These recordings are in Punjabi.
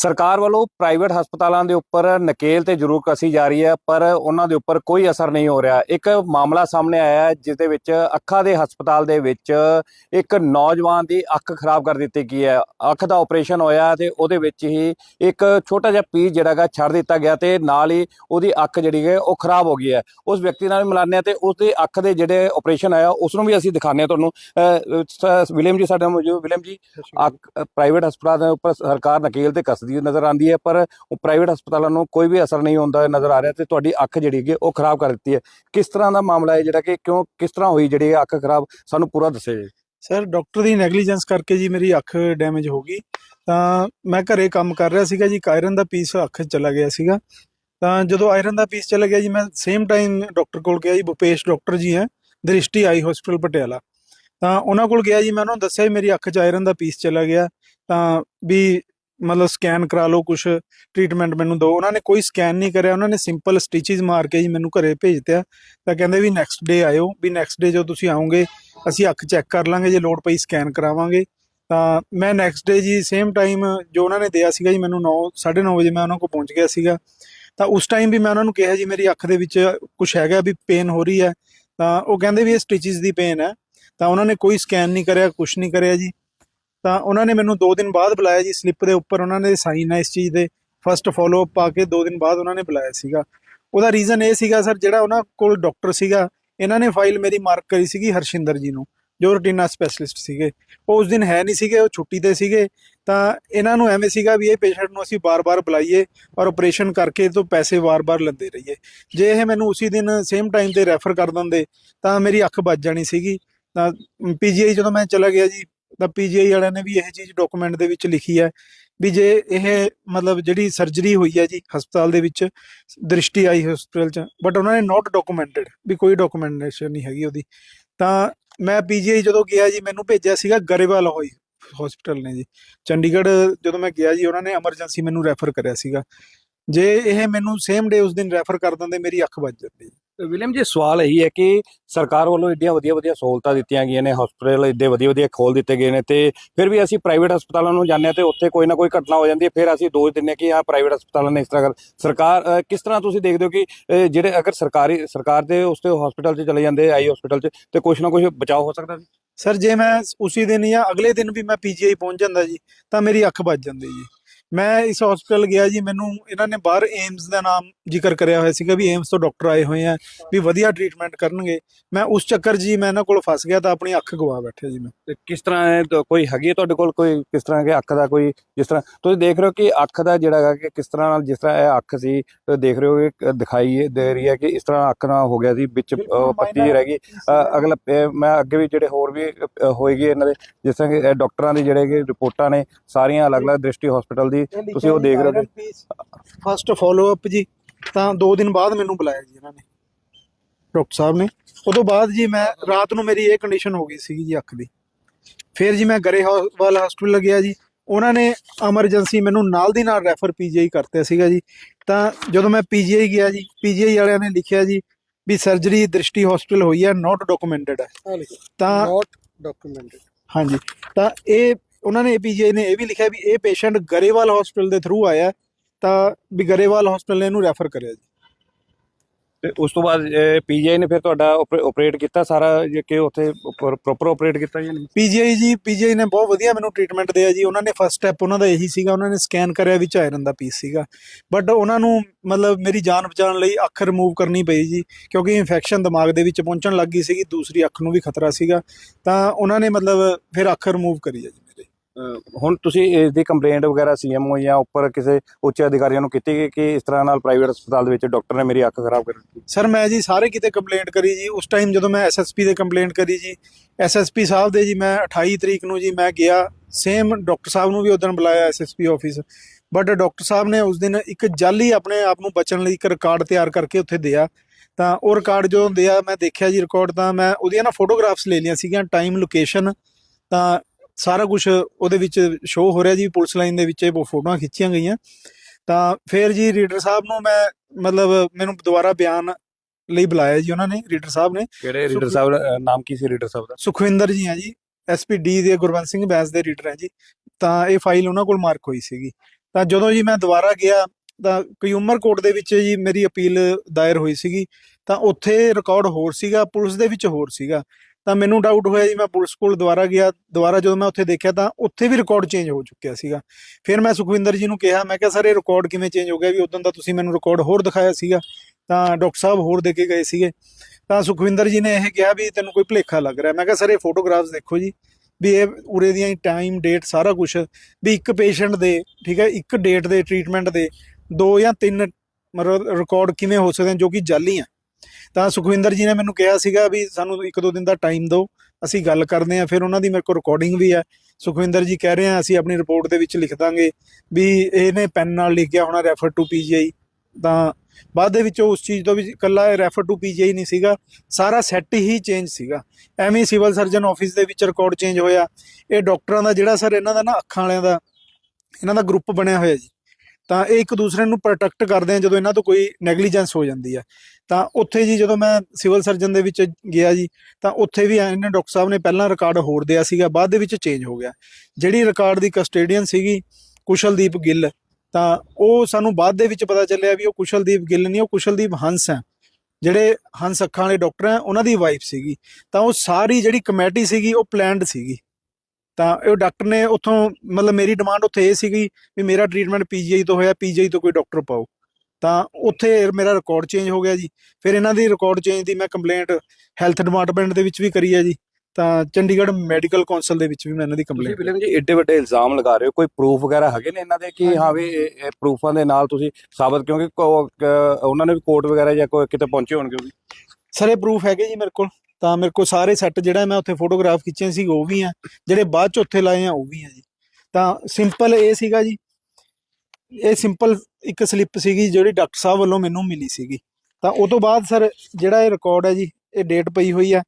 ਸਰਕਾਰ ਵੱਲੋਂ ਪ੍ਰਾਈਵੇਟ ਹਸਪਤਾਲਾਂ ਦੇ ਉੱਪਰ ਨਕੇਲ ਤੇ ਜ਼ਰੂਰ ਕਸੀ ਜਾ ਰਹੀ ਹੈ ਪਰ ਉਹਨਾਂ ਦੇ ਉੱਪਰ ਕੋਈ ਅਸਰ ਨਹੀਂ ਹੋ ਰਿਹਾ। ਇੱਕ ਮਾਮਲਾ ਸਾਹਮਣੇ ਆਇਆ ਹੈ ਜਿਸ ਦੇ ਵਿੱਚ ਅੱਖਾਂ ਦੇ ਹਸਪਤਾਲ ਦੇ ਵਿੱਚ ਇੱਕ ਨੌਜਵਾਨ ਦੀ ਅੱਖ ਖਰਾਬ ਕਰ ਦਿੱਤੀ ਗਈ ਹੈ। ਅੱਖ ਦਾ ਆਪਰੇਸ਼ਨ ਹੋਇਆ ਤੇ ਉਹਦੇ ਵਿੱਚ ਹੀ ਇੱਕ ਛੋਟਾ ਜਿਹਾ ਪੀਸ ਜਿਹੜਾ ਹੈਗਾ ਛੱਡ ਦਿੱਤਾ ਗਿਆ ਤੇ ਨਾਲ ਹੀ ਉਹਦੀ ਅੱਖ ਜਿਹੜੀ ਹੈ ਉਹ ਖਰਾਬ ਹੋ ਗਈ ਹੈ। ਉਸ ਵਿਅਕਤੀ ਨਾਲ ਵੀ ਮਿਲਾਉਂਦੇ ਹਾਂ ਤੇ ਉਸਦੀ ਅੱਖ ਦੇ ਜਿਹੜੇ ਆਪਰੇਸ਼ਨ ਆਇਆ ਉਸ ਨੂੰ ਵੀ ਅਸੀਂ ਹਾਂ ਤੁਹਾਨੂੰ। ਵਿਲੀਅਮ ਜੀ ਸਾਡੇ ਨਾਲ ਮੌਜੂਦ ਵਿਲੀਅਮ ਜੀ ਪ੍ਰਾਈਵੇਟ ਹਸਪਤਾਲਾਂ ਦੇ ਉੱਪਰ ਸਰਕਾਰ ਨਕੇਲ ਤੇ ਕੱਸਦੀ ਨਜ਼ਰ ਆਉਂਦੀ ਹੈ, ਪਰ ਉਹ ਪ੍ਰਾਈਵੇਟ ਹਸਪਤਾਲਾਂ ਨੂੰ ਕੋਈ ਵੀ ਅਸਰ ਨਹੀਂ ਹੁੰਦਾ ਨਜ਼ਰ ਆ ਰਿਹਾ ਤੇ ਤੁਹਾਡੀ ਅੱਖ ਜਿਹੜੀ ਹੈਗੀ ਉਹ ਖਰਾਬ ਕਰ ਦਿੱਤੀ ਹੈ। ਕਿਸ ਤਰ੍ਹਾਂ ਦਾ ਮਾਮਲਾ ਹੈ ਜਿਹੜਾ ਕਿ ਕਿਉਂ, ਕਿਸ ਤਰ੍ਹਾਂ ਹੋਈ ਜਿਹੜੀ ਅੱਖ ਖਰਾਬ, ਸਾਨੂੰ ਪੂਰਾ ਦੱਸਿਆ ਜੀ। ਸਰ ਡਾਕਟਰ ਦੀ ਨੈਗਲੀਜੈਂਸ ਕਰਕੇ ਜੀ ਮੇਰੀ ਅੱਖ ਡੈਮੇਜ ਹੋ ਗਈ। ਤਾਂ ਮੈਂ ਘਰੇ ਕੰਮ ਕਰ ਰਿਹਾ ਸੀਗਾ ਜੀ, ਇੱਕ ਆਇਰਨ ਦਾ ਪੀਸ ਅੱਖ 'ਚ ਚਲਾ ਗਿਆ ਸੀਗਾ। ਤਾਂ ਜਦੋਂ ਆਇਰਨ ਦਾ ਪੀਸ ਚਲਾ ਗਿਆ ਜੀ, ਮੈਂ ਸੇਮ ਟਾਈਮ ਡਾਕਟਰ ਕੋਲ ਗਿਆ ਜੀ ਭੁਪੇਸ਼ ਡਾਕਟਰ ਜੀ ਹੈ, ਦ੍ਰਿਸ਼ਟੀ ਆਈ ਹਸਪੀਟਲ ਪਟਿਆਲਾ। ਤਾਂ ਉਹਨਾਂ ਕੋਲ ਗਿਆ ਜੀ, ਮੈਂ ਉਹਨਾਂ ਨੂੰ ਦੱਸਿਆ ਵੀ ਮੇਰੀ ਅੱਖ 'ਚ ਆਇਰਨ ਦਾ ਪੀਸ ਚਲਾ ਗਿਆ। ਤਾਂ ਵੀ ਮਤਲਬ ਸਕੈਨ ਕਰਾ ਲਓ ਕੁਝ ਟ੍ਰੀਟਮੈਂਟ ਮੈਨੂੰ ਦਿਓ। ਉਹਨਾਂ ਨੇ ਕੋਈ ਸਕੈਨ ਨਹੀਂ ਕਰਿਆ। ਉਹਨਾਂ ਨੇ ਸਿੰਪਲ ਸਟਿਚਸ ਮਾਰ ਕੇ ਜੀ ਮੈਨੂੰ ਘਰੇ ਭੇਜ ਦਿੱਤਾ। ਤਾਂ ਕਹਿੰਦੇ ਵੀ ਨੈਕਸਟ ਡੇ ਆਇਓ। ਵੀ ਨੈਕਸਟ ਡੇ ਜਦੋਂ ਤੁਸੀਂ ਆਓਗੇ, ਅਸੀਂ ਅੱਖ ਚੈੱਕ ਕਰ ਲਾਂਗੇ। ਜੇ ਲੋੜ ਪਈ ਸਕੈਨ ਕਰਾਵਾਂਗੇ। ਤਾਂ ਮੈਂ ਨੈਕਸਟ ਡੇ ਜੀ ਸੇਮ ਟਾਈਮ ਜੋ ਉਹਨਾਂ ਨੇ ਦਿਆ ਸੀਗਾ ਜੀ ਮੈਨੂੰ 9 9:30 ਵਜੇ ਮੈਂ ਉਹਨਾਂ ਕੋਲ ਪਹੁੰਚ ਗਿਆ ਸੀਗਾ। ਤਾਂ ਉਸ ਟਾਈਮ ਵੀ ਮੈਂ ਉਹਨਾਂ ਨੂੰ ਕਿਹਾ ਜੀ, ਮੇਰੀ ਅੱਖ ਦੇ ਵਿੱਚ ਕੁਝ ਹੈਗਾ ਵੀ ਪੇਨ ਹੋ ਰਹੀ ਹੈ। ਤਾਂ ਉਹ ਕਹਿੰਦੇ ਵੀ ਇਹ ਸਟਿਚਸ ਦੀ ਪੇਨ ਹੈ। ਤਾਂ ਉਹਨਾਂ ਨੇ ਕੋਈ ਸਕੈਨ ਨਹੀਂ ਕਰਿਆ ਕੁਝ ਨਹੀਂ ਕਰਿਆ ਜੀ। ਤਾਂ ਉਹਨਾਂ ਨੇ ਮੈਨੂੰ 2 ਦਿਨ ਬਾਅਦ ਬੁਲਾਇਆ ਜੀ ਸਲਿੱਪ ਦੇ ਉੱਪਰ ਉਹਨਾਂ ਨੇ ਸਾਈਨ ਹੈ ਇਸ ਚੀਜ਼ ਦੇ ਫਸਟ ਫਾਲੋ ਅਪ ਪਾ ਕੇ 2 ਦਿਨ ਬਾਅਦ ਉਹਨਾਂ ਨੇ ਬੁਲਾਇਆ ਸੀਗਾ। ਉਹਦਾ ਰੀਜ਼ਨ ਇਹ ਸੀਗਾ ਸਰ, ਜਿਹੜਾ ਉਹਨਾਂ ਕੋਲ ਡਾਕਟਰ ਸੀਗਾ, ਇਹਨਾਂ ਨੇ ਫਾਈਲ ਮੇਰੀ ਮਾਰਕ ਕਰੀ ਸੀਗੀ ਹਰਸ਼ਿੰਦਰ ਜੀ ਨੂੰ, ਜੋ ਰਟੀਨਾ ਸਪੈਸ਼ਲਿਸਟ ਸੀਗੇ। ਉਹ ਉਸ ਦਿਨ ਹੈ ਨਹੀਂ ਸੀਗੇ, ਉਹ ਛੁੱਟੀ ਤੇ ਸੀਗੇ, ਤਾਂ ਇਹਨਾਂ ਨੂੰ ਐਵੇਂ ਸੀਗਾ ਵੀ ਇਹ ਪੇਸ਼ੈਂਟ ਨੂੰ ਅਸੀਂ ਬਾਰ-ਬਾਰ ਬੁਲਾਈਏ ਔਰ ਆਪਰੇਸ਼ਨ ਕਰਕੇ ਤੋਂ ਪੈਸੇ ਵਾਰ-ਵਾਰ ਲੈਂਦੇ ਰਹੀਏ। ਜੇ ਇਹ ਮੈਨੂੰ ਉਸੇ ਦਿਨ ਸੇਮ ਟਾਈਮ ਤੇ ਰੈਫਰ ਕਰ ਦਿੰਦੇ, ਤਾਂ ਮੇਰੀ ਅੱਖ ਬਚ ਜਾਣੀ ਸੀਗੀ। ਤਾਂ ਪੀਜੀਆਈ ਜਦੋਂ ਮੈਂ ਚਲਾ ਗਿਆ ਜੀ ਤਾਂ ਪੀਜੀਆਈ ਵਾਲਿਆਂ ਨੇ ਵੀ ਇਹ ਚੀਜ਼ ਡਾਕੂਮੈਂਟ ਦੇ ਵਿੱਚ ਲਿਖੀ ਹੈ ਵੀ ਜੇ ਇਹ ਮਤਲਬ ਜਿਹੜੀ ਸਰਜਰੀ ਹੋਈ ਹੈ ਜੀ ਹਸਪਤਾਲ ਦੇ ਵਿੱਚ, ਦ੍ਰਿਸ਼ਟੀ ਆਈ ਹਸਪਤਾਲ ਚ ਬਟ ਉਹਨਾਂ ਨੇ ਨਾਟ ਡਾਕੂਮੈਂਟਡ ਵੀ ਕੋਈ ਡਾਕੂਮੈਂਟੇਸ਼ਨ ਨਹੀਂ ਹੈਗੀ ਉਹਦੀ। ਤਾਂ ਮੈਂ ਪੀਜੀਆਈ ਜਦੋਂ ਗਿਆ ਜੀ, ਮੈਨੂੰ ਭੇਜਿਆ ਸੀਗਾ ਗਰੇਵਾਲ ਹੋਈ ਹਸਪੀਟਲ ਨੇ ਜੀ। ਚੰਡੀਗੜ੍ਹ ਜਦੋਂ ਮੈਂ ਗਿਆ ਜੀ, ਉਹਨਾਂ ਨੇ ਐਮਰਜੈਂਸੀ ਮੈਨੂੰ ਰੈਫਰ ਕਰਿਆ ਸੀਗਾ। ਜੇ ਇਹ ਮੈਨੂੰ ਸੇਮ ਡੇ ਉਸ ਦਿਨ ਰੈਫਰ ਕਰ ਦਿੰਦੇ, ਮੇਰੀ ਅੱਖ ਵੱਜ ਜਾਂਦੀ। ਵਿਲੀਅਮ ਜੀ, ਸਵਾਲ ਇਹੀ ਹੈ ਕਿ ਸਰਕਾਰ ਵੱਲੋਂ ਇੱਡੀਆਂ ਵਧੀਆ ਵਧੀਆ ਸਹੂਲਤਾਂ ਦਿੱਤੀਆਂ ਗਈਆਂ ਨੇ ਹਸਪਤਾਲ ਇੱਡੇ ਵਧੀਆ ਵਧੀਆ ਖੋਲ ਦਿੱਤੇ ਗਏ ਨੇ ਤੇ ਫਿਰ ਵੀ ਅਸੀਂ ਪ੍ਰਾਈਵੇਟ ਹਸਪਤਾਲਾਂ ਨੂੰ ਜਾਂਦੇ ਹਾਂ ਤੇ ਉੱਥੇ ਕੋਈ ਨਾ ਕੋਈ ਘਟਨਾ ਹੋ ਜਾਂਦੀ ਹੈ, ਫਿਰ ਅਸੀਂ ਦੋਸ਼ ਦਿੰਦੇ ਹਾਂ ਕਿ ਆ ਪ੍ਰਾਈਵੇਟ ਹਸਪਤਾਲਾਂ ਨੇ ਇਸ ਤਰ੍ਹਾਂ ਕਰ ਸਰਕਾਰ ਕਿਸ ਤਰ੍ਹਾਂ ਤੁਸੀਂ ਦੇਖਦੇ ਹੋ ਕਿ ਜਿਹੜੇ ਅਗਰ ਸਰਕਾਰੀ, ਸਰਕਾਰ ਦੇ ਉਸ ਤੇ ਹਸਪਤਾਲ 'ਚ ਚਲੇ ਜਾਂਦੇ, ਆਈ ਹਸਪਤਾਲ 'ਚ ਤੇ ਕੁਝ ਨਾ ਕੁਝ ਬਚਾਅ ਹੋ ਸਕਦਾ ਸੀ ਸਰ ਜੇ ਮੈਂ ਉਸੇ ਦਿਨ ਜਾਂ ਅਗਲੇ ਦਿਨ ਵੀ ਮੈਂ ਪੀਜੀਆਈ ਪਹੁੰਚ ਜਾਂਦਾ ਜੀ, ਤਾਂ ਮੇਰੀ ਅੱਖ ਬਚ ਜਾਂਦੀ ਜੀ। ਮੈਂ ਇਸ ਹਸਪੀਟਲ ਗਿਆ ਜੀ ਮੈਨੂੰ ਇਹਨਾਂ ਨੇ ਬਾਹਰ ਏਮਸ ਦਾ ਨਾਮ ਜ਼ਿਕਰ ਕਰਿਆ ਹੋਇਆ ਸੀਗਾ ਵੀ ਏਮਸ ਤੋਂ ਡਾਕਟਰ ਆਏ ਹੋਏ ਆ ਵੀ ਵਧੀਆ ਟ੍ਰੀਟਮੈਂਟ ਕਰਨਗੇ। ਮੈਂ ਉਸ ਚੱਕਰ ਜੀ ਮੈਂ ਇਹਨਾਂ ਕੋਲ ਫਸ ਗਿਆ ਤਾਂ ਆਪਣੀ ਅੱਖ ਗਵਾ ਬੈਠਿਆ ਜੀ ਮੈਂ। ਤੇ ਕਿਸ ਤਰ੍ਹਾਂ ਹੈ ਤਾਂ ਕੋਈ ਹੈਗੀ ਹੈ ਤੁਹਾਡੇ ਕੋਲ? ਕੋਈ ਕਿਸ ਤਰ੍ਹਾਂ ਕਿ ਅੱਖ ਦਾ ਕੋਈ ਜਿਸ ਤਰ੍ਹਾਂ ਤੁਸੀਂ ਦੇਖ ਰਹੇ ਹੋ ਕਿ ਅੱਖ ਦਾ ਜਿਹੜਾ ਹੈਗਾ ਕਿ ਕਿਸ ਤਰ੍ਹਾਂ ਨਾਲ ਜਿਸ ਤਰ੍ਹਾਂ ਇਹ ਅੱਖ ਸੀ ਤੇ ਦੇਖ ਰਹੇ ਹੋ ਕਿ ਦਿਖਾਈ ਦੇ ਰਹੀ ਹੈ ਕਿ ਇਸ ਤਰ੍ਹਾਂ ਅੱਖ ਨਾਲ ਹੋ ਗਿਆ ਸੀ ਵਿੱਚ ਅਹ, ਪੱਟੀ ਜਿਹੀ ਰਹਿ ਗਈ। ਅ, ਅਗਲਾ ਇਹ ਮੈਂ ਅੱਗੇ ਵੀ ਜਿਹੜੇ ਹੋਰ ਵੀ ਅ, ਹੋਏਗੀ ਇਹਨਾਂ ਦੇ ਜਿਸ ਤਰ੍ਹਾਂ ਕਿ ਇਹ ਡਾਕਟਰਾਂ ਦੀ ਜਿਹੜੇ ਕਿ ਰਿਪੋਰਟਾਂ ਨੇ ਸਾਰੀਆਂ ਅਲੱਗ-ਅਲੱਗ ਦ੍ਰਿਸ਼ਟੀ ਹਸਪੀਟਲ ਦੀ ਤੁਸੀਂ ਉਹ ਦੇਖ ਰਹੇ ਹੋ ਫਸਟ ਫਾਲੋ ਅਪ ਜੀ ਤਾਂ 2 ਦਿਨ ਬਾਅਦ ਮੈਨੂੰ ਬੁਲਾਇਆ ਜੀ ਇਹਨਾਂ ਨੇ। ਡਾਕਟਰ ਸਾਹਿਬ ਨੇ। ਉਦੋਂ ਬਾਅਦ ਜੀ ਮੈਂ ਰਾਤ ਨੂੰ ਮੇਰੀ ਇਹ ਕੰਡੀਸ਼ਨ ਹੋ ਗਈ ਸੀਗੀ ਜੀ ਅੱਖ ਦੀ। ਫਿਰ ਜੀ ਮੈਂ ਗਰੇਵਾਲ ਹਸਪੀਟਲ ਗਿਆ ਜੀ। ਉਹਨਾਂ ਨੇ ਐਮਰਜੈਂਸੀ ਮੈਨੂੰ ਨਾਲ ਦੀ ਨਾਲ ਰੈਫਰ ਪੀਜੀਆਈ ਕਰਤੇ ਸੀਗਾ ਜੀ। ਤਾਂ ਜਦੋਂ ਮੈਂ ਪੀਜੀਆਈ ਗਿਆ ਜੀ ਪੀਜੀਆਈ ਵਾਲਿਆਂ ਨੇ ਲਿਖਿਆ ਜੀ ਵੀ ਸਰਜਰੀ ਦ੍ਰਿਸ਼ਟੀ ਹਸਪੀਟਲ ਹੋਈ ਹੈ ਨਾਟ ਡਾਕੂਮੈਂਟਡ ਹੈ। ਤਾਂ ਨਾਟ ਡਾਕੂਮੈਂਟਡ ਹਾਂਜੀ। ਤਾਂ ਇਹ ਉਹਨਾਂ ਨੇ ਪੀਜੀਆਈ ਨੇ ਇਹ ਵੀ ਲਿਖਿਆ ਵੀ ਇਹ ਪੇਸ਼ੈਂਟ ਗਰੇਵਾਲ ਹਸਪੀਟਲ ਦੇ ਥਰੂ ਆਇਆ ਤਾਂ ਵੀ ਗਰੇਵਾਲ ਹਸਪੀਟਲ ਨੇ ਇਹਨੂੰ ਰੈਫਰ ਕਰਿਆ ਜੀ। ਤੇ ਉਸ ਤੋਂ ਬਾਅਦ ਪੀਜੀਆਈ ਨੇ ਫਿਰ ਤੁਹਾਡਾ ਆਪਰੇਟ ਕੀਤਾ ਸਾਰਾ ਜੇ ਕਿ ਉੱਥੇ ਪ੍ਰੋਪਰ ਆਪਰੇਟ ਕੀਤਾ ਜਾਂ ਨਹੀਂ? ਪੀਜੀਆਈ ਜੀ ਪੀਜੀਆਈ ਨੇ ਬਹੁਤ ਵਧੀਆ ਮੈਨੂੰ ਟ੍ਰੀਟਮੈਂਟ ਦਿਆ ਜੀ। ਉਹਨਾਂ ਨੇ ਫਸਟ ਸਟੈਪ ਉਹਨਾਂ ਦਾ ਇਹੀ ਸੀਗਾ ਉਹਨਾਂ ਨੇ ਸਕੈਨ ਕਰਿਆ ਵਿੱਚ ਆਇਰਨ ਦਾ ਪੀਸ ਸੀਗਾ। ਬਟ ਉਹਨਾਂ ਨੂੰ ਮਤਲਬ ਮੇਰੀ ਜਾਨ ਬਚਾਉਣ ਲਈ ਅੱਖ ਰਿਮੂਵ ਕਰਨੀ ਪਈ ਜੀ ਕਿਉਂਕਿ ਇਨਫੈਕਸ਼ਨ ਦਿਮਾਗ ਦੇ ਵਿੱਚ ਪਹੁੰਚਣ ਲੱਗ ਗਈ ਸੀਗੀ ਦੂਸਰੀ ਅੱਖ ਨੂੰ ਵੀ ਖਤਰਾ ਸੀਗਾ। ਤਾਂ ਉਹਨਾਂ ਨੇ ਮਤਲਬ ਫਿਰ ਅੱਖ ਰਿਮੂਵ ਕਰੀ ਜੀ। ਹੁਣ ਤੁਸੀਂ ਇਸ ਦੀ ਕੰਪਲੇਂਟ ਵਗੈਰਾ ਸੀਐਮਓ ਜਾਂ ਉੱਪਰ ਕਿਸੇ ਉੱਚ ਅਧਿਕਾਰੀਆਂ ਨੂੰ ਕੀਤੀ ਕਿ- ਕਿ ਇਸ ਤਰ੍ਹਾਂ ਨਾਲ ਪ੍ਰਾਈਵੇਟ ਹਸਪਤਾਲ ਦੇ ਵਿੱਚ ਡਾਕਟਰ ਨੇ ਮੇਰੀ ਅੱਖ ਖਰਾਬ ਕਰ ਦਿੱਤੀ? ਸਰ ਮੈਂ ਜੀ ਸਾਰੇ ਕਿਤੇ ਕੰਪਲੇਂਟ ਕਰੀ ਜੀ। ਉਸ ਟਾਈਮ ਜਦੋਂ ਮੈਂ ਐਸਐਸਪੀ ਦੇ ਕੰਪਲੇਂਟ ਕਰੀ ਜੀ ਐਸਐਸਪੀ ਸਾਹਿਬ ਦੇ ਜੀ, ਮੈਂ 28 ਤਰੀਕ ਨੂੰ ਜੀ ਮੈਂ ਗਿਆ। ਸੇਮ ਡਾਕਟਰ ਸਾਹਿਬ ਨੂੰ ਵੀ ਉਦੋਂ ਬੁਲਾਇਆ ਐਸਐਸਪੀ ਆਫਿਸ ਬਟ ਡਾਕਟਰ ਸਾਹਿਬ ਨੇ ਉਸ ਦਿਨ ਇੱਕ ਜਾਲੀ ਆਪਣੇ ਆਪ ਨੂੰ ਬਚਣ ਲਈ ਇੱਕ ਰਿਕਾਰਡ ਤਿਆਰ ਕਰਕੇ ਉੱਥੇ ਦਿਆ। ਤਾਂ ਉਹ ਰਿਕਾਰਡ ਜਦੋਂ ਦਿਆ, ਮੈਂ ਦੇਖਿਆ ਜੀ ਰਿਕਾਰਡ ਤਾਂ ਮੈਂ ਉਹਦੀਆਂ ਨਾ ਫੋਟੋਗ੍ਰਾਫਸ ਲੈ ਲਈਆਂ ਸੀਗੀਆਂ ਟਾਈਮ ਲੋਕੇਸ਼ਨ ਤਾਂ ਸਾਰਾ ਕੁਝ ਉਹਦੇ ਵਿੱਚ ਸ਼ੋਅ ਹੋ ਰਿਹਾ ਜੀ ਪੁਲਿਸ ਲਾਈਨ ਦੇ ਵਿੱਚ ਇਹ ਫੋਟੋਆਂ ਖਿੱਚੀਆਂ ਗਈਆਂ। ਤਾਂ ਫਿਰ ਜੀ ਰੀਡਰ ਸਾਹਿਬ ਨੂੰ ਮੈਂ ਮਤਲਬ ਮੈਨੂੰ ਦੁਬਾਰਾ ਬਿਆਨ ਲਈ ਬੁਲਾਇਆ ਜੀ ਉਹਨਾਂ ਨੇ ਰੀਡਰ ਸਾਹਿਬ ਨੇ। ਕਿਹੜੇ ਰੀਡਰ ਸਾਹਿਬ ਨਾਮ ਕੀ ਸੀ ਰੀਡਰ ਸਾਹਿਬ ਦਾ? ਸੁਖਵਿੰਦਰ ਜੀ ਆ ਜੀ ਐਸਪੀਡੀ ਦੇ ਗੁਰਵੰਤ ਸਿੰਘ ਬੈਂਸ ਦੇ ਰੀਡਰ ਹੈ ਜੀ। ਤਾਂ ਇਹ ਫਾਈਲ ਉਹਨਾਂ ਕੋਲ ਮਾਰਕ ਹੋਈ ਸੀਗੀ। ਤਾਂ ਜਦੋਂ ਜੀ ਮੈਂ ਦੁਬਾਰਾ ਗਿਆ ਤਾਂ ਕਯੂਮਰ ਕੋਰਟ ਦੇ ਵਿੱਚ ਜੀ ਮੇਰੀ ਅਪੀਲ ਦਾਇਰ ਹੋਈ ਸੀਗੀ। ਤਾਂ ਉੱਥੇ ਰਿਕਾਰਡ ਹੋਰ ਸੀਗਾ ਪੁਲਿਸ ਦੇ ਵਿੱਚ ਹੋਰ ਸੀਗਾ। ਤਾਂ ਮੈਨੂੰ ਡਾਊਟ ਹੋਇਆ ਜੀ, ਮੈਂ ਪੁਲਿਸ ਕੋਲ ਦੁਬਾਰਾ ਗਿਆ, ਦੁਬਾਰਾ ਜਦੋਂ ਮੈਂ ਉੱਥੇ ਦੇਖਿਆ ਤਾਂ ਉੱਥੇ ਵੀ ਰਿਕਾਰਡ ਚੇਂਜ ਹੋ ਚੁੱਕਿਆ ਸੀਗਾ। ਫਿਰ ਮੈਂ ਸੁਖਵਿੰਦਰ ਜੀ ਨੂੰ ਕਿਹਾ, ਮੈਂ ਕਿਹਾ, ਸਰ, ਇਹ ਰਿਕਾਰਡ ਕਿਵੇਂ ਚੇਂਜ ਹੋ ਗਿਆ? ਵੀ ਉਦੋਂ ਦਾ ਤੁਸੀਂ ਮੈਨੂੰ ਰਿਕਾਰਡ ਹੋਰ ਦਿਖਾਇਆ ਸੀਗਾ। ਤਾਂ ਡਾਕਟਰ ਸਾਹਿਬ ਹੋਰ ਦੇ ਕੇ ਗਏ ਸੀਗੇ। ਤਾਂ ਸੁਖਵਿੰਦਰ ਜੀ ਨੇ ਇਹ ਕਿਹਾ ਵੀ ਤੈਨੂੰ ਕੋਈ ਭੁਲੇਖਾ ਲੱਗ ਰਿਹਾ। ਮੈਂ ਕਿਹਾ, ਸਰ, ਇਹ ਫੋਟੋਗ੍ਰਾਫਸ ਦੇਖੋ ਜੀ, ਵੀ ਇਹ ਉਰੇ ਦੀਆਂ ਟਾਈਮ ਡੇਟ ਸਾਰਾ ਕੁਝ ਵੀ ਇੱਕ ਪੇਸ਼ੈਂਟ ਦੇ, ਠੀਕ ਹੈ, ਇੱਕ ਡੇਟ ਦੇ ਟ੍ਰੀਟਮੈਂਟ ਦੇ ਦੋ ਜਾਂ ਤਿੰਨ ਮਤਲਬ ਰਿਕਾਰਡ ਕਿਵੇਂ ਹੋ ਸਕਦੇ ਜੋ ਕਿ ਜਾਲੀ ਆ। ਤਾਂ ਸੁਖਵਿੰਦਰ ਜੀ ਨੇ ਮੈਨੂੰ ਕਿਹਾ ਸੀਗਾ ਵੀ ਸਾਨੂੰ ਇੱਕ ਦੋ ਦਿਨ ਦਾ ਟਾਈਮ ਦਿਓ, ਅਸੀਂ ਗੱਲ ਕਰਦੇ ਹਾਂ, ਫਿਰ ਉਹਨਾਂ ਦੀ ਮੇਰੇ ਕੋਲ ਰਿਕਾਰਡਿੰਗ ਵੀ ਹੈ। ਸੁਖਵਿੰਦਰ ਜੀ ਕਹਿ ਰਹੇ ਆ, ਅਸੀਂ ਆਪਣੀ ਰਿਪੋਰਟ ਦੇ ਵਿੱਚ ਲਿਖ ਦਾਂਗੇ ਵੀ ਇਹਨੇ ਪੈਨ ਨਾਲ ਲਿਖ ਗਿਆ ਹੋਣਾ ਰੈਫਰ ਟੂ ਪੀਜੀਆਈ ਤਾਂ ਬਾਅਦ ਦੇ ਵਿੱਚ ਉਸ ਚੀਜ਼ ਤੋਂ ਵੀ ਇਕੱਲਾ ਰੈਫਰ ਟੂ ਪੀਜੀਆਈ ਨਹੀਂ ਸੀਗਾ, ਸਾਰਾ ਸੈੱਟ ਹੀ ਚੇਂਜ ਸੀਗਾ। ਐਵੇਂ ਸਿਵਲ ਸਰਜਨ ਆਫਿਸ ਦੇ ਵਿੱਚ ਰਿਕਾਰਡ ਚੇਂਜ ਹੋਇਆ। ਇਹ ਡਾਕਟਰਾਂ ਦਾ ਜਿਹੜਾ ਸਰ ਇਹਨਾਂ ਦਾ ਨਾ ਅੱਖਾਂ ਵਾਲਿਆਂ ਦਾ, ਇਹਨਾਂ ਦਾ ਗਰੁੱਪ ਬਣਿਆ ਹੋਇਆ ਜੀ। ਤਾਂ ਇਹ ਇੱਕ ਦੂਸਰੇ ਨੂੰ ਪ੍ਰੋਟੈਕਟ ਕਰਦੇ ਆ ਜਦੋਂ ਇਹਨਾਂ ਤੋਂ ਕੋਈ ਨੈਗਲੀਜੈਂਸ ਹੋ ਜਾਂਦੀ ਹੈ ਤਾਂ ਉੱਥੇ ਜੀ ਜਦੋਂ ਮੈਂ ਸਿਵਲ ਸਰਜਨ ਦੇ ਵਿੱਚ ਗਿਆ ਜੀ, ਤਾਂ ਉੱਥੇ ਵੀ ਇਹਨਾਂ ਡਾਕਟਰ ਸਾਹਿਬ ਨੇ ਪਹਿਲਾਂ ਰਿਕਾਰਡ ਹੋਰ ਦਿਆ ਸੀਗਾ, ਬਾਅਦ ਦੇ ਵਿੱਚ ਚੇਂਜ ਹੋ ਗਿਆ। ਜਿਹੜੀ ਰਿਕਾਰਡ ਦੀ ਕਸਟੇਡੀਅਨ ਸੀਗੀ, ਕੁਸ਼ਲਦੀਪ ਗਿੱਲ, ਤਾਂ ਉਹ ਸਾਨੂੰ ਬਾਅਦ ਦੇ ਵਿੱਚ ਪਤਾ ਚੱਲਿਆ ਵੀ ਉਹ ਕੁਸ਼ਲਦੀਪ ਗਿੱਲ ਨਹੀਂ, ਉਹ ਕੁਸ਼ਲਦੀਪ ਹੰਸ ਹੈ ਜਿਹੜੇ ਹੰਸ ਅੱਖਾਂ ਵਾਲੇ ਡਾਕਟਰ ਹੈ ਉਹਨਾਂ ਦੀ ਵਾਈਫ ਸੀਗੀ। ਤਾਂ ਉਹ ਸਾਰੀ ਜਿਹੜੀ ਕਮੇਟੀ ਸੀਗੀ, ਉਹ ਪਲਾਨਡ ਸੀਗੀ। ਤਾਂ ਉਹ ਡਾਕਟਰ ਨੇ ਉੱਥੋਂ ਮਤਲਬ ਮੇਰੀ ਡਿਮਾਂਡ ਉੱਥੇ ਇਹ ਸੀਗੀ ਵੀ ਮੇਰਾ ਟ੍ਰੀਟਮੈਂਟ ਪੀਜੀਆਈ ਤੋਂ ਹੋਇਆ ਪੀਜੀਆਈ ਤੋਂ ਕੋਈ ਡਾਕਟਰ ਪਾਓ। ਤਾਂ ਉੱਥੇ ਮੇਰਾ ਰਿਕਾਰਡ ਚੇਂਜ ਹੋ ਗਿਆ ਜੀ। ਫਿਰ ਇਹਨਾਂ ਦੀ ਰਿਕਾਰਡ ਚੇਂਜ ਦੀ ਮੈਂ ਕੰਪਲੇਂਟ ਹੈਲਥ ਡਿਪਾਰਟਮੈਂਟ ਦੇ ਵਿੱਚ ਵੀ ਕਰੀ ਹੈ ਜੀ। ਤਾਂ ਚੰਡੀਗੜ੍ਹ ਮੈਡੀਕਲ ਕਾਉਂਸਲ ਦੇ ਵਿੱਚ ਵੀ ਮੈਂ ਇਹਨਾਂ ਦੀ ਤੁਸੀਂ ਕੰਪਲੇਂਟ ਫਿਲਮ ਜੀ ਏਡੇ ਵੱਡੇ ਇਲਜ਼ਾਮ ਲਗਾ ਰਹੇ ਹੋ ਕੋਈ ਪ੍ਰੂਫ ਵਗੈਰਾ ਹੈਗੇ ਨੇ ਇਹਨਾਂ ਦੇ ਕਿ ਹਾਂ ਵੀ ਇਹ ਪ੍ਰੂਫਾਂ ਦੇ ਨਾਲ ਤੁਸੀਂ ਸਾਬਤ ਕਿਉਂਕਿ ਉਹਨਾਂ ਨੇ ਵੀ ਕੋਰਟ ਵਗੈਰਾ ਜਾਂ ਕੋਈ ਕਿਤੇ ਪਹੁੰਚੇ ਹੋਣਗੇ ਵੀ? ਸਾਰੇ ਪ੍ਰੂਫ ਹੈਗੇ ਜੀ ਮੇਰੇ ਕੋਲ। ਤਾਂ ਮੇਰੇ ਕੋਲ ਸਾਰੇ ਸੈੱਟ ਜਿਹੜਾ ਮੈਂ ਉੱਥੇ ਫੋਟੋਗ੍ਰਾਫ ਖਿੱਚੇ ਸੀ, ਉਹ ਵੀ ਆ। ਜਿਹੜੇ ਬਾਅਦ ਚ ਉੱਥੇ ਲਾਏ ਆ, ਉਹ ਵੀ ਆ ਜੀ। ਤਾਂ ਸਿੰਪਲ ਇਹ ਸੀਗਾ ਜੀ। ਇਹ ਸਿੰਪਲ ਇੱਕ ਸਲਿੱਪ ਸੀਗੀ ਜਿਹੜੀ ਡਾਕਟਰ ਸਾਹਿਬ ਵੱਲੋਂ ਮੈਨੂੰ ਮਿਲੀ ਸੀਗੀ। ਤਾਂ ਉਹ ਤੋਂ ਬਾਅਦ ਸਰ, ਜਿਹੜਾ ਇਹ ਰਿਕਾਰਡ ਹੈ ਜੀ, ਇਹ ਡੇਟ ਪਈ ਹੋਈ ਆ।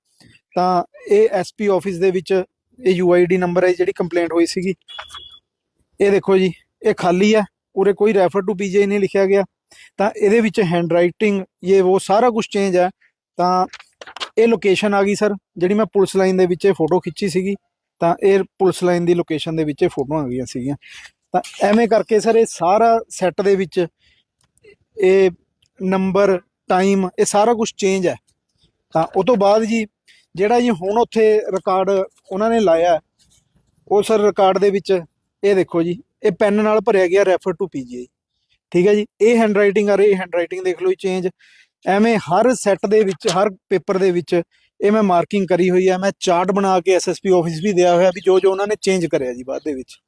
ਤਾਂ ਇਹ ਐਸਪੀ ਆਫਿਸ ਦੇ ਵਿੱਚ ਇਹ ਯੂਆਈਡੀ ਨੰਬਰ ਹੈ ਜਿਹੜੀ ਕੰਪਲੇਂਟ ਹੋਈ ਸੀਗੀ। ਇਹ ਦੇਖੋ ਜੀ, ਇਹ ਖਾਲੀ ਹੈ ਉਰੇ ਕੋਈ ਰੈਫਰ ਟੂ ਪੀਜੇ ਨਹੀਂ ਲਿਖਿਆ ਗਿਆ। ਤਾਂ ਇਹਦੇ ਵਿੱਚ ਹੈਂਡ ਰਾਈਟਿੰਗ ਇਹ ਉਹ ਸਾਰਾ ਕੁਝ ਚੇਂਜ ਹੈ ਤਾਂ ਇਹ ਲੋਕੇਸ਼ਨ ਆ ਗਈ ਸਰ ਜਿਹੜੀ ਮੈਂ ਪੁਲਿਸ ਲਾਈਨ ਦੇ ਵਿੱਚ ਇਹ ਫੋਟੋ ਖਿੱਚੀ ਸੀਗੀ, ਤਾਂ ਇਹ ਪੁਲਿਸ ਲਾਈਨ ਦੀ ਲੋਕੇਸ਼ਨ ਦੇ ਵਿੱਚ ਇਹ ਫੋਟੋਆਂ ਆ ਗਈਆਂ ਸੀਗੀਆਂ। ਤਾਂ ਐਵੇਂ ਕਰਕੇ ਸਰ ਇਹ ਸਾਰਾ ਸੈੱਟ ਦੇ ਵਿੱਚ ਇਹ ਨੰਬਰ ਟਾਈਮ ਇਹ ਸਾਰਾ ਕੁਝ ਚੇਂਜ ਹੈ। ਤਾਂ ਉਹ ਤੋਂ ਬਾਅਦ ਜੀ, ਜਿਹੜਾ ਜੀ ਹੁਣ ਉੱਥੇ ਰਿਕਾਰਡ ਉਹਨਾਂ ਨੇ ਲਾਇਆ ਉਹ ਸਰ ਰਿਕਾਰਡ ਦੇ ਵਿੱਚ ਇਹ ਦੇਖੋ ਜੀ, ਇਹ ਪੈਨ ਨਾਲ ਭਰਿਆ ਗਿਆ ਰੈਫਰ ਟੂ ਪੀਜੀਆਈ ਠੀਕ ਹੈ ਜੀ, ਇਹ ਹੈਂਡ ਰਾਈਟਿੰਗ ਆ ਰਹੀ ਇਹ ਹੈਂਡ ਰਾਈਟਿੰਗ ਦੇਖ ਲਓ ਚੇਂਜ ਐਵੇਂ ਹਰ ਸੈੱਟ ਦੇ ਵਿੱਚ, ਹਰ ਪੇਪਰ ਦੇ ਵਿੱਚ ਇਹ ਮੈਂ ਮਾਰਕਿੰਗ ਕਰੀ ਹੋਈ ਹੈ। ਮੈਂ ਚਾਰਟ ਬਣਾ ਕੇ ਐਸਐਸਪੀ ਆਫਿਸ ਵੀ ਦਿਆ ਹੋਇਆ ਵੀ ਜੋ ਜੋ ਉਹਨਾਂ ਨੇ ਚੇਂਜ ਕਰਿਆ ਜੀ ਬਾਅਦ ਦੇ ਵਿੱਚ।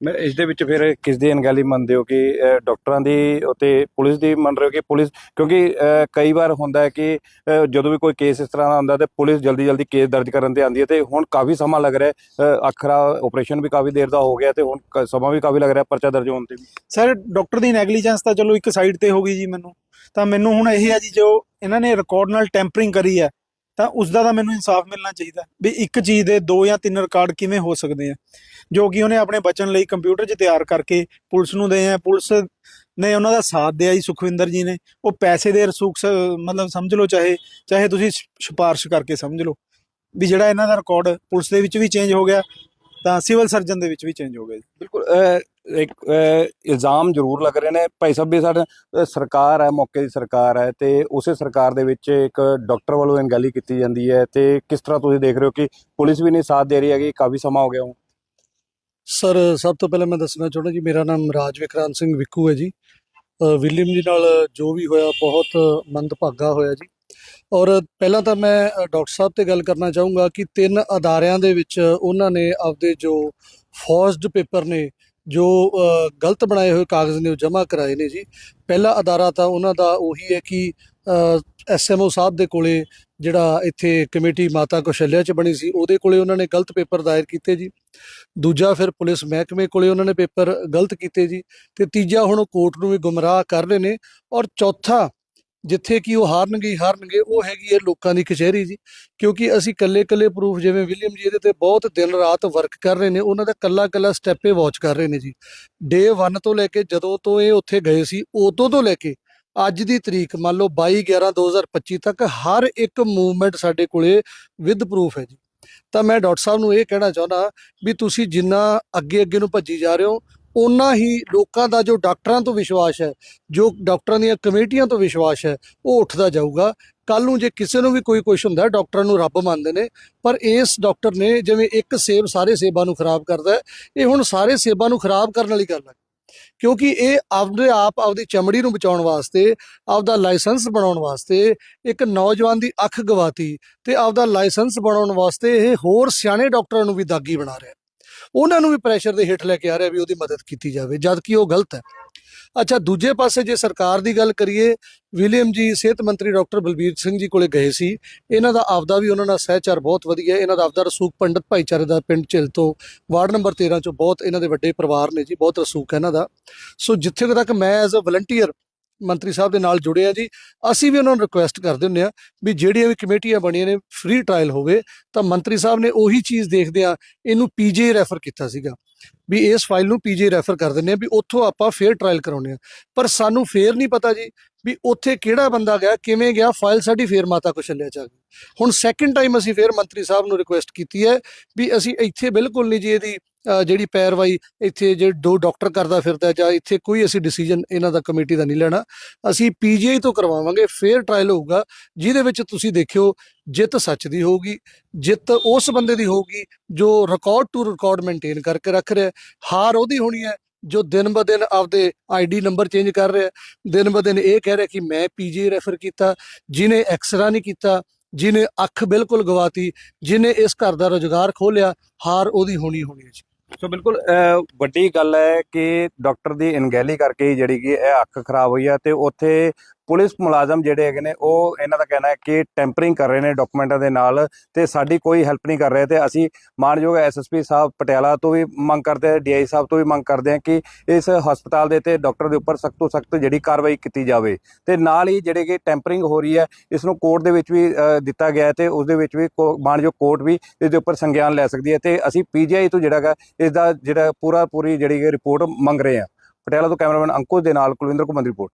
ਮੈਂ ਇਸ ਦੇ ਵਿੱਚ ਫਿਰ ਕਿਸ ਦੀ ਅਣਗਹਿਲੀ ਮੰਨਦੇ ਹੋ ਕਿ ਡਾਕਟਰਾਂ ਦੀ ਅਤੇ ਪੁਲਿਸ ਦੀ ਮੰਨ ਰਹੇ ਹੋ ਕਿ ਪੁਲਿਸ, ਕਿਉਂਕਿ ਕਈ ਵਾਰ ਹੁੰਦਾ ਹੈ ਕਿ ਜਦੋਂ ਵੀ ਕੋਈ ਕੇਸ ਇਸ ਤਰ੍ਹਾਂ ਦਾ ਹੁੰਦਾ ਤੇ ਪੁਲਿਸ ਜਲਦੀ ਜਲਦੀ ਕੇਸ ਦਰਜ ਕਰਨ ਤੇ ਆਉਂਦੀ ਹੈ ਤੇ ਹੁਣ ਕਾਫੀ ਸਮਾਂ ਲੱਗ ਰਿਹਾ ਹੈ ਅੱਖਰਾ ਆਪਰੇਸ਼ਨ ਵੀ ਕਾਫੀ ਦੇਰ ਦਾ ਹੋ ਗਿਆ ਤੇ ਹੁਣ ਸਮਾਂ ਵੀ ਕਾਫੀ ਲੱਗ ਰਿਹਾ ਪਰਚਾ ਦਰਜ ਹੋਣ ਤੇ ਸਰ ਡਾਕਟਰ ਦੀ ਨੈਗਲੀਜੈਂਸ ਤਾਂ ਚਲੋ ਇੱਕ ਸਾਈਡ ਤੇ ਹੋ ਗਈ ਜੀ ਮੈਨੂੰ। ਤਾਂ ਮੈਨੂੰ ਹੁਣ ਇਹ ਹੈ ਜੀ ਜੋ ਇਹਨਾਂ ਨੇ ਰਿਕਾਰਡ ਨਾਲ ਟੈਂਪਰਿੰਗ ਕਰੀ ਹੈ। ਤਾਂ ਉਸ ਦਾ ਤਾਂ ਮੈਨੂੰ ਇਨਸਾਫ ਮਿਲਣਾ ਚਾਹੀਦਾ ਵੀ ਇੱਕ ਚੀਜ਼ ਦੇ ਦੋ ਜਾਂ ਤਿੰਨ ਰਿਕਾਰਡ ਕਿਵੇਂ ਹੋ ਸਕਦੇ ਆ। ਜੋ ਕਿ ਉਹਨੇ ਆਪਣੇ ਬਚਣ ਲਈ ਕੰਪਿਊਟਰ 'ਚ ਤਿਆਰ ਕਰਕੇ ਪੁਲਿਸ ਨੂੰ ਦੇ ਆ ਪੁਲਿਸ ਨੇ ਉਹਨਾਂ ਦਾ ਸਾਥ ਦਿਆ ਜੀ ਸੁਖਵਿੰਦਰ ਜੀ ਨੇ। ਉਹ ਪੈਸੇ ਦੇ ਰਸੂਖ ਮਤਲਬ ਸਮਝ ਲਓ ਚਾਹੇ ਚਾਹੇ ਤੁਸੀਂ ਸਿ- ਸਿਫਾਰਿਸ਼ ਕਰਕੇ ਸਮਝ ਲਓ ਵੀ ਜਿਹੜਾ ਇਹਨਾਂ ਦਾ ਰਿਕਾਰਡ ਪੁਲਿਸ ਦੇ ਵਿੱਚ ਵੀ ਚੇਂਜ ਹੋ ਗਿਆ ਤਾਂ ਸਿਵਲ ਸਰਜਨ ਦੇ ਵਿੱਚ ਵੀ ਚੇਂਜ ਹੋ ਗਿਆ ਜੀ। ਬਿਲਕੁਲ ਇੱਕ ਇਲਜ਼ਾਮ ਜ਼ਰੂਰ ਲੱਗ ਰਹੇ ਨੇ। ਭਾਈ ਸਾਹਿਬ ਵੀ ਸਾਡਾ ਸਰਕਾਰ ਹੈ, ਮੌਕੇ ਦੀ ਸਰਕਾਰ ਹੈ ਤੇ ਉਸੇ ਸਰਕਾਰ ਦੇ ਵਿੱਚ ਇੱਕ ਡਾਕਟਰ ਵੱਲੋਂ ਅਣਗਹਿਲੀ ਕੀਤੀ ਜਾਂਦੀ ਹੈ ਤੇ ਕਿਸ ਤਰ੍ਹਾਂ ਤੁਸੀਂ ਦੇਖ ਰਹੇ ਹੋ ਕਿ ਪੁਲਿਸ ਵੀ ਨਹੀਂ ਸਾਥ ਦੇ ਰਹੀ ਹੈਗੀ, ਕਾਫੀ ਸਮਾਂ ਹੋ ਗਿਆ ਹੁਣ। ਸਰ, ਸਭ ਤੋਂ ਪਹਿਲਾਂ ਮੈਂ ਦੱਸਣਾ ਚਾਹੁੰਦਾ ਜੀ ਮੇਰਾ ਨਾਮ ਰਾਜ ਵਿਕਰਾਂਤ ਸਿੰਘ ਵਿਕੂ ਹੈ ਜੀ। ਵਿਲੀਅਮ ਜੀ ਨਾਲ ਜੋ ਵੀ ਹੋਇਆ, ਬਹੁਤ ਮੰਦਭਾਗਾ ਹੋਇਆ ਜੀ। ਔਰ ਪਹਿਲਾਂ ਤਾਂ ਮੈਂ ਡਾਕਟਰ ਸਾਹਿਬ ਤੇ ਗੱਲ ਕਰਨਾ ਚਾਹੂੰਗਾ ਕਿ ਤਿੰਨ ਅਦਾਰਿਆਂ ਦੇ ਵਿੱਚ ਉਹਨਾਂ ਨੇ ਆਪਦੇ ਜੋ ਫੌਜਡ ਪੇਪਰ ਨੇ ਜੋ ਗਲਤ ਬਣਾਏ ਹੋਏ ਕਾਗਜ਼ ਨੇ ਉਹ ਜਮ੍ਹਾਂ ਕਰਾਏ ਨੇ ਜੀ। ਪਹਿਲਾ ਅਦਾਰਾ ਤਾਂ ਉਹਨਾਂ ਦਾ ਉਹੀ ਹੈ ਕਿ ਐਸਐਮਓ ਸਾਹਿਬ ਦੇ ਕੋਲੇ ਜਿਹੜਾ ਇੱਥੇ ਕਮੇਟੀ ਮਾਤਾ ਕੌਸ਼ਲਿਆ ਚ ਬਣੀ ਸੀ, ਉਹਦੇ ਕੋਲੇ ਉਹਨਾਂ ਨੇ ਗਲਤ ਪੇਪਰ ਦਾਇਰ ਕੀਤੇ ਜੀ। ਦੂਜਾ ਫਿਰ ਪੁਲਿਸ ਮਹਿਕਮੇ ਕੋਲੇ ਉਹਨਾਂ ਨੇ ਪੇਪਰ ਗਲਤ ਕੀਤੇ ਜੀ। ਤੇ ਤੀਜਾ ਹੁਣ ਉਹ ਕੋਰਟ ਨੂੰ ਵੀ ਗੁੰਮਰਾਹ ਕਰ ਰਹੇ ਨੇ। ਔਰ ਚੌਥਾ ਜਿੱਥੇ ਕਿ ਉਹ ਹਾਰਨਗੇ ਹੀ ਹਾਰਨਗੇ, ਉਹ ਹੈਗੀ ਹੈ ਲੋਕਾਂ ਦੀ ਕਚਹਿਰੀ ਜੀ। ਕਿਉਂਕਿ ਅਸੀਂ ਕੱਲੇ ਕੱਲੇ ਪ੍ਰੂਫ ਜਿਵੇਂ ਵਿਲੀਅਮ ਜੀ ਇਹਦੇ ਤੇ ਬਹੁਤ ਦਿਨ ਰਾਤ ਵਰਕ ਕਰ ਰਹੇ ਨੇ, ਉਹਨਾਂ ਦਾ ਕੱਲਾ ਕੱਲਾ ਸਟੈਪੇ ਵਾਚ ਕਰ ਰਹੇ ਨੇ ਜੀ। ਡੇ 1 ਤੋਂ ਲੈ ਕੇ ਜਦੋਂ ਤੋਂ ਇਹ ਉੱਥੇ ਗਏ ਸੀ, ਉਦੋਂ ਤੋਂ ਲੈ ਕੇ ਅੱਜ ਦੀ ਤਰੀਕ, ਮੰਨ ਲਓ 22 11 2025 ਤੱਕ ਹਰ ਇੱਕ ਮੂਵਮੈਂਟ ਸਾਡੇ ਕੋਲੇ ਵਿਦ ਪ੍ਰੂਫ ਹੈ ਜੀ। ਤਾਂ ਮੈਂ ਡਾਕਟਰ ਸਾਹਿਬ ਨੂੰ ਇਹ ਕਹਿਣਾ ਚਾਹੁੰਦਾ ਵੀ ਤੁਸੀਂ ਜਿੰਨਾ ਅੱਗੇ ਅੱਗੇ ਨੂੰ ਭੱਜੀ ਜਾ ਰਹੇ ਹੋ ਓਨਾ ਹੀ ਲੋਕਾਂ ਦਾ ਜੋ ਡਾਕਟਰਾਂ ਤੋਂ ਵਿਸ਼ਵਾਸ ਹੈ, ਜੋ ਡਾਕਟਰਾਂ ਦੀਆਂ ਕਮੇਟੀਆਂ ਤੋਂ ਵਿਸ਼ਵਾਸ ਹੈ, ਉਹ ਉੱਠਦਾ ਜਾਊਗਾ। ਕੱਲ ਨੂੰ ਜੇ ਕਿਸੇ ਨੂੰ ਵੀ ਕੋਈ ਕੁਝ ਹੁੰਦਾ ਡਾਕਟਰਾਂ ਨੂੰ ਰੱਬ ਮੰਨਦੇ ਨੇ, ਪਰ ਇਸ ਡਾਕਟਰ ਨੇ ਜਿਵੇਂ ਇੱਕ ਸੇਬ ਸਾਰੇ ਸੇਬਾਂ ਨੂੰ ਖਰਾਬ ਕਰਦਾ ਇਹ ਹੁਣ ਸਾਰੇ ਸੇਬਾਂ ਨੂੰ ਖਰਾਬ ਕਰਨ ਵਾਲੀ ਗੱਲ ਹੈ। ਕਿਉਂਕਿ ਇਹ ਆਪਦੇ ਆਪ, ਆਪਦੀ ਚਮੜੀ ਨੂੰ ਬਚਾਉਣ ਵਾਸਤੇ, ਆਪਦਾ ਲਾਇਸੈਂਸ ਬਣਾਉਣ ਵਾਸਤੇ, ਇੱਕ ਨੌਜਵਾਨ ਦੀ ਅੱਖ ਗਵਾਤੀ ਤੇ ਆਪਦਾ ਲਾਇਸੈਂਸ ਬਣਾਉਣ ਵਾਸਤੇ ਇਹ ਹੋਰ ਸਿਆਣੇ ਡਾਕਟਰਾਂ ਨੂੰ ਵੀ ਦਾਗੀ ਬਣਾ ਰਿਹਾ ਉਹਨਾਂ ਨੂੰ ਵੀ ਪ੍ਰੈਸ਼ਰ ਦੇ ਹੇਠ ਲੈ ਕੇ ਆ ਰਿਹਾ ਵੀ ਉਹਦੀ ਮਦਦ ਕੀਤੀ ਜਾਵੇ, ਜਦ ਕਿ ਉਹ ਗਲਤ ਹੈ। ਅੱਛਾ, ਦੂਜੇ ਪਾਸੇ ਜੇ ਸਰਕਾਰ ਦੀ ਗੱਲ ਕਰੀਏ ਵਿਲੀਅਮ ਜੀ, ਸਿਹਤ ਮੰਤਰੀ ਡਾਕਟਰ ਬਲਬੀਰ ਸਿੰਘ ਜੀ ਕੋਲੇ ਗਏ ਸੀ, ਇਹਨਾਂ ਦਾ ਆਪਦਾ ਵੀ ਉਹਨਾਂ ਨਾਲ ਸਹਿਚਾਰ ਬਹੁਤ ਵਧੀਆ ਇਹਨਾਂ ਦਾ ਆਪਦਾ ਰਸੂਖ ਪੰਡਤ ਭਾਈਚਾਰੇ ਦਾ ਪਿੰਡ ਝਿਲ ਤੋਂ ਵਾਰਡ ਨੰਬਰ 13 ਚੋਂ ਬਹੁਤ ਇਹਨਾਂ ਦੇ ਵੱਡੇ ਪਰਿਵਾਰ ਨੇ ਜੀ, ਬਹੁਤ ਰਸੂਖ ਹੈ ਇਹਨਾਂ ਦਾ। ਸੋ ਜਿੱਥੇ ਤੱਕ ਮੈਂ ਐਜ਼ ਅ ਵਲੰਟੀਅਰ ਮੰਤਰੀ ਸਾਹਿਬ ਦੇ ਨਾਲ ਜੁੜੇ ਜੁੜਿਆ ਜੀ, ਅਸੀਂ ਵੀ ਉਹਨਾਂ ਨੂੰ ਰਿਕੁਐਸਟ ਕਰਦੇ ਹੁੰਦੇ ਆ ਵੀ ਜਿਹੜੀਆਂ ਵੀ ਕਮੇਟੀਆਂ ਬਣੀਆਂ ਨੇ ਫ੍ਰੀ ਟ੍ਰਾਇਲ ਹੋਵੇ, ਤਾਂ ਮੰਤਰੀ ਸਾਹਿਬ ਨੇ ਉਹੀ ਚੀਜ਼ ਦੇਖਦੇ ਆ, ਇਹਨੂੰ ਪੀਜੀ ਰੈਫਰ ਕੀਤਾ ਸੀਗਾ। ਵੀ ਇਸ ਫਾਈਲ ਨੂੰ ਪੀਜੀ ਰੈਫਰ ਕਰ ਦਿੰਦੇ ਆ, ਵੀ ਉੱਥੋਂ ਆਪਾਂ ਫੇਰ ਟ੍ਰਾਇਲ ਕਰਾਉਣੇ ਆ। ਪਰ ਸਾਨੂੰ ਫੇਰ ਨਹੀਂ ਪਤਾ ਜੀ, ਵੀ ਉੱਥੇ ਕਿਹੜਾ ਬੰਦਾ ਗਿਆ, ਕਿਵੇਂ ਗਿਆ ਫਾਈਲ ਸਾਡੀ ਫੇਰ ਮਾਤਾ ਕੁਸ਼ਲਿਆ ਚ ਆ ਗਈ। ਹੁਣ ਸੈਕਿੰਡ ਟਾਈਮ ਅਸੀਂ ਫੇਰ ਮੰਤਰੀ ਸਾਹਿਬ ਨੂੰ ਰਿਕੁਐਸਟ ਕੀਤੀ ਹੈ, ਵੀ ਅਸੀਂ ਇੱਥੇ ਬਿਲਕੁਲ ਨਹੀਂ ਜੀ ਇਹਦੀ ਜਿਹੜੀ ਪੈਰਵਾਈ ਇੱਥੇ ਜੇ ਦੋ ਡਾਕਟਰ ਕਰਦਾ ਫਿਰਦਾ ਜਾਂ ਇੱਥੇ ਕੋਈ ਅਸੀਂ ਡਿਸੀਜਨ ਇਹਨਾਂ ਦਾ ਕਮੇਟੀ ਦਾ ਨਹੀਂ ਲੈਣਾ, ਅਸੀਂ ਪੀਜੀਆਈ ਤੋਂ ਕਰਵਾਵਾਂਗੇ ਫੇਅਰ ਟ੍ਰਾਇਲ ਹੋਊਗਾ, ਜਿਹਦੇ ਵਿੱਚ ਤੁਸੀਂ ਦੇਖਿਓ ਜਿੱਤ ਸੱਚ ਦੀ ਹੋਊਗੀ, ਜਿੱਤ ਉਸ ਬੰਦੇ ਦੀ ਹੋਊਗੀ ਜੋ ਰਿਕਾਰਡ ਟੂ ਰਿਕਾਰਡ ਮੇਨਟੇਨ ਕਰਕੇ ਰੱਖ ਰਿਹਾ, ਹਾਰ ਉਹਦੀ ਹੋਣੀ ਹੈ, ਜੋ ਦਿਨ ਬ ਦਿਨ ਆਪਦੇ ਆਈਡੀ ਨੰਬਰ ਚੇਂਜ ਕਰ ਰਿਹਾ, ਦਿਨ ਬ ਦਿਨ ਇਹ ਕਹਿ ਰਿਹਾ ਕਿ ਮੈਂ ਪੀਜੀ ਰੈਫਰ ਕੀਤਾ ਜਿਨੇ ਐਕਸਰਾ ਨਹੀਂ ਕੀਤਾ ਜਿਨੇ ਅੱਖ ਬਿਲਕੁਲ ਗਵਾਤੀ ਜਿਨੇ ਇਸ ਘਰ ਦਾ ਰੋਜ਼ਗਾਰ ਖੋਲਿਆ ਹਾਰ ਉਹਦੀ ਹੋਣੀ ਹੋਣੀ ਹੈ ਜੀ। ਸੋ ਬਿਲਕੁਲ ਅਹ, ਵੱਡੀ ਗੱਲ ਹੈ ਕਿ ਡਾਕਟਰ ਦੀ ਅਣਗਹਿਲੀ ਕਰਕੇ ਜਿਹੜੀ ਕਿ ਇਹ ਅੱਖ ਖਰਾਬ ਹੋਈ ਹੈ ਤੇ ਉੱਥੇ ਪੁਲਿਸ ਮੁਲਾਜ਼ਮ ਜਿਹੜੇ ਹੈਗੇ ਨੇ, ਉਹ ਇਹਨਾਂ ਦਾ ਕਹਿਣਾ ਹੈ ਕਿ ਟੈਂਪਰਿੰਗ ਕਰ ਰਹੇ ਨੇ ਡਾਕੂਮੈਂਟਾਂ ਦੇ ਨਾਲ ਤੇ ਸਾਡੀ ਕੋਈ ਹੈਲਪ ਨਹੀਂ ਕਰ ਰਹੇ ਤੇ ਅਸੀਂ ਮਾਨਯੋਗ ਐਸਐਸਪੀ ਸਾਹਿਬ ਪਟਿਆਲਾ ਤੋਂ ਵੀ ਮੰਗ ਕਰਦੇ ਹਾਂ ਡੀਆਈ ਸਾਹਿਬ ਤੋਂ ਵੀ ਮੰਗ ਕਰਦੇ ਹਾਂ ਕਿ ਇਸ ਹਸਪਤਾਲ ਦੇ ਤੇ ਡਾਕਟਰ ਦੇ ਉੱਪਰ ਸਖਤ ਤੋਂ ਸਖਤ ਜਿਹੜੀ ਕਾਰਵਾਈ ਕੀਤੀ ਜਾਵੇ। ਤੇ ਨਾਲ ਹੀ ਜਿਹੜੇ ਕਿ ਟੈਂਪਰਿੰਗ ਹੋ ਰਹੀ ਹੈ, ਇਸ ਨੂੰ ਕੋਰਟ ਦੇ ਵਿੱਚ ਵੀ ਦਿੱਤਾ ਗਿਆ ਹੈ ਤੇ ਉਸ ਦੇ ਵਿੱਚ ਵੀ ਕੋ- ਮਾਨਯੋਗ ਕੋਰਟ ਵੀ ਇਸ ਦੇ ਉੱਪਰ ਸੰਗਿਆਨ ਲੈ ਸਕਦੀ ਹੈ ਤੇ ਅਸੀਂ ਪੀਜੀਆਈ ਤੋਂ ਜਿਹੜਾ ਹੈਗਾ ਇਸ ਦਾ ਜਿਹੜਾ ਪੂਰਾ ਪੂਰੀ ਜਿਹੜੀ ਰਿਪੋਰਟ ਮੰਗ ਰਹੇ ਹਾਂ। ਪਟਿਆਲਾ ਤੋਂ ਕੈਮਰਾਮੈਨ ਅੰਕੁਸ਼ ਦੇ ਨਾਲ ਕੁਲਵਿੰਦਰ ਕੁਮਾਰ ਦੀ ਰਿਪੋਰਟ